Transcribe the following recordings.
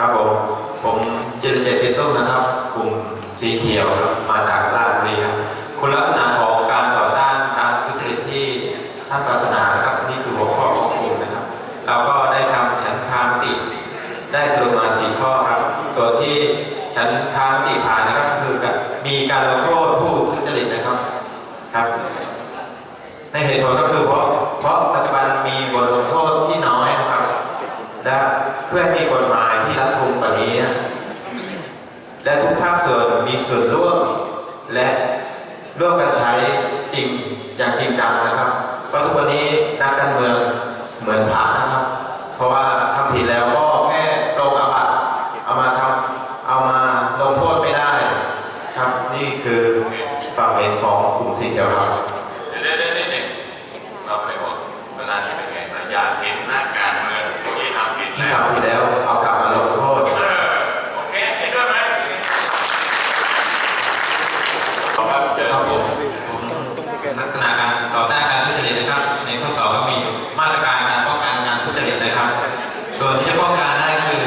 ครับผมผมเจิรเจตติดตุ้มนะครับ กลุ่มสีเขียวมาจากราชบุรีครับคุณลักษณะของการต่อต้านการทุจริตที่ท่านปรารถนานะครับนี่คือหัวข้อของกลุ่มนะครับ เราก็ได้ทำฉันทามติ ได้สรุปมาสี่ข้อครับส่วนที่ฉันทามติผ่านนะครับก็คือกับมีการลงโทษผู้ทุจริตนะครับครับ ในเหตุผลก็คือเพราะเพราะปัจจุบันมีบทลงโทษที่น้อยนะครับและเพื่อให้มีกฎหมายที่รัดกุมกว่านี้นะและทุกภาคส่วนมีส่วนร่วมและร่วมกันใช้จริงอย่างจริงจังนะครับเพราะทุกวันนี้นักการเมืองเหมือนพระนะครับ เพราะว่าทำผิดแล้วก็แค่ลงอาบัติเอามาทำเอามาลงโทษไม่ได้ ครับนี่คือความเห็นของกลุ่มสีเขียวครับ เดี๋ยวเดี๋ยวเดี๋ยวเดี๋ยวเราไปบอกเวลานี้เป็นไงนะอยากเห็นนักการเมืองที่ทำผิด ที่ แล้ว ทำผิดแล้วเอากลับมาลงโทษ เออโอเคเห็นด้วยไหมขอบครับเจอ ครับผมผม ลักษณะการต่อต้านการทุจริตนะครับ ในข้อสองก็มีมาตรการการป้องกันการทุจริตนะครับ ส่วนที่จะป้องกันได้คือ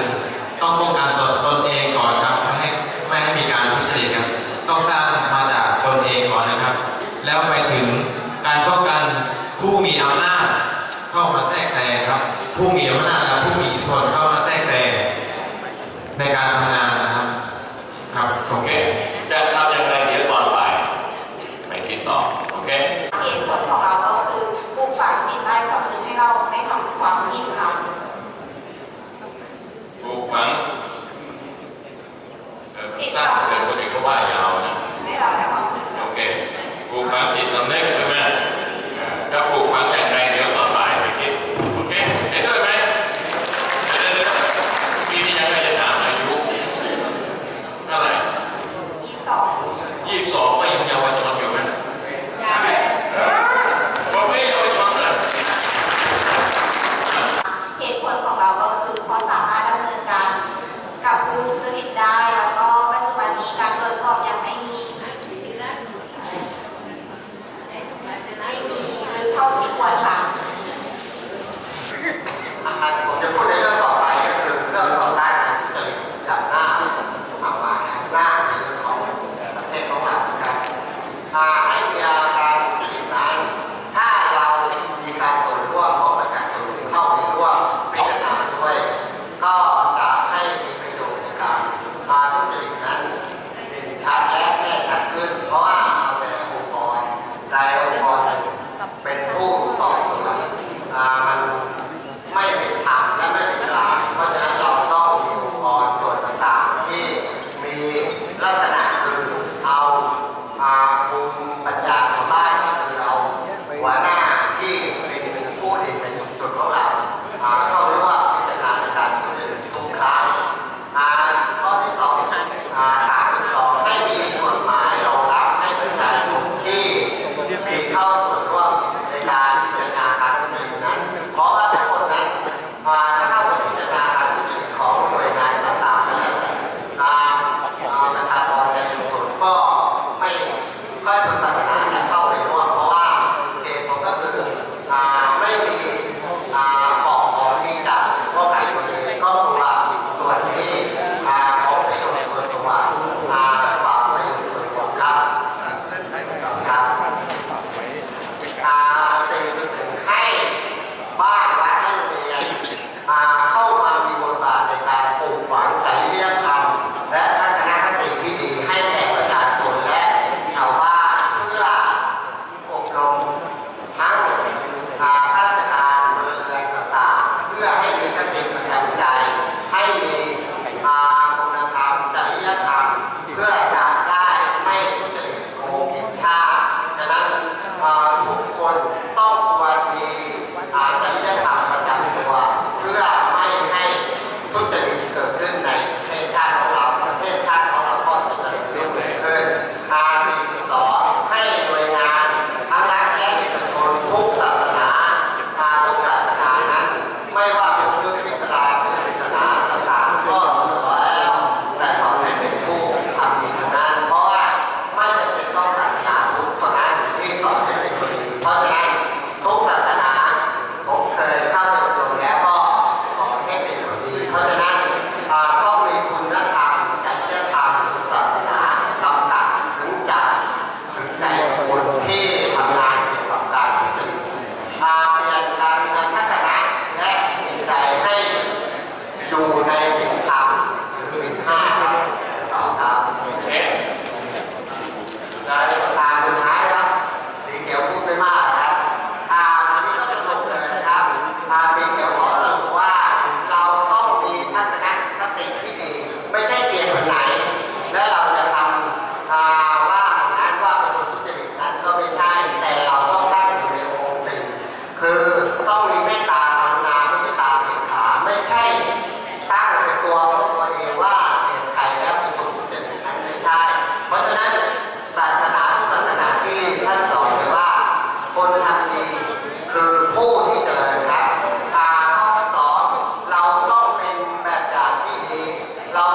ต้องป้องกันตนตนเองก่อนครับไม่ให้ไม่ให้มีการทุจริตครับต้องสร้างมาจากตนเองก่อนนะครับ แล้วไปถึงการป้องกันผู้มีอำนาจเข้ามาแทรกแซงครับ ผู้มีอำนาจและผู้มีอิทธิพลเข้ามาแทรกแซงในการทำงานนะครับ ครับโอ โอ เค เคจะทำอย่างไรเดี๋ยวก่อนไปไปคิด ต่อโอเคเหตุผลของเราก็คือปลูกฝังจิตใต้สำนึกให้เราไม่ทำความผิดค่ะปลูกฝังเออมันสั้นเกินคนอื่นก็ว่ายาวนะไม่เราแล้วว่าโอเคปลูกฝังจิตสำนึก ก็ไม่ค่อยพึงปรารถนา และเราจะทำว่านั้นว่าเป็นตุจิตนั้นก็ไม่ใช่ แต่เราต้องตั้งอยู่ในองค์สิ่งคือต้องมีเมตตาธรรนามุจิตาเอกขาไม่ใช่ตั้งเป็ตัวของตัเองว่าเด็กใคแล้วเป็นตุจิตนั้นไม่ใช่ เพราะฉะนั้นศาสนาทุกศาสนาที่ท่านสอนไว้ว่า คนทำดีคือผู้ที่เจริญครับข้อสองเราต้องเป็นแบบอย่างที่ดีเรา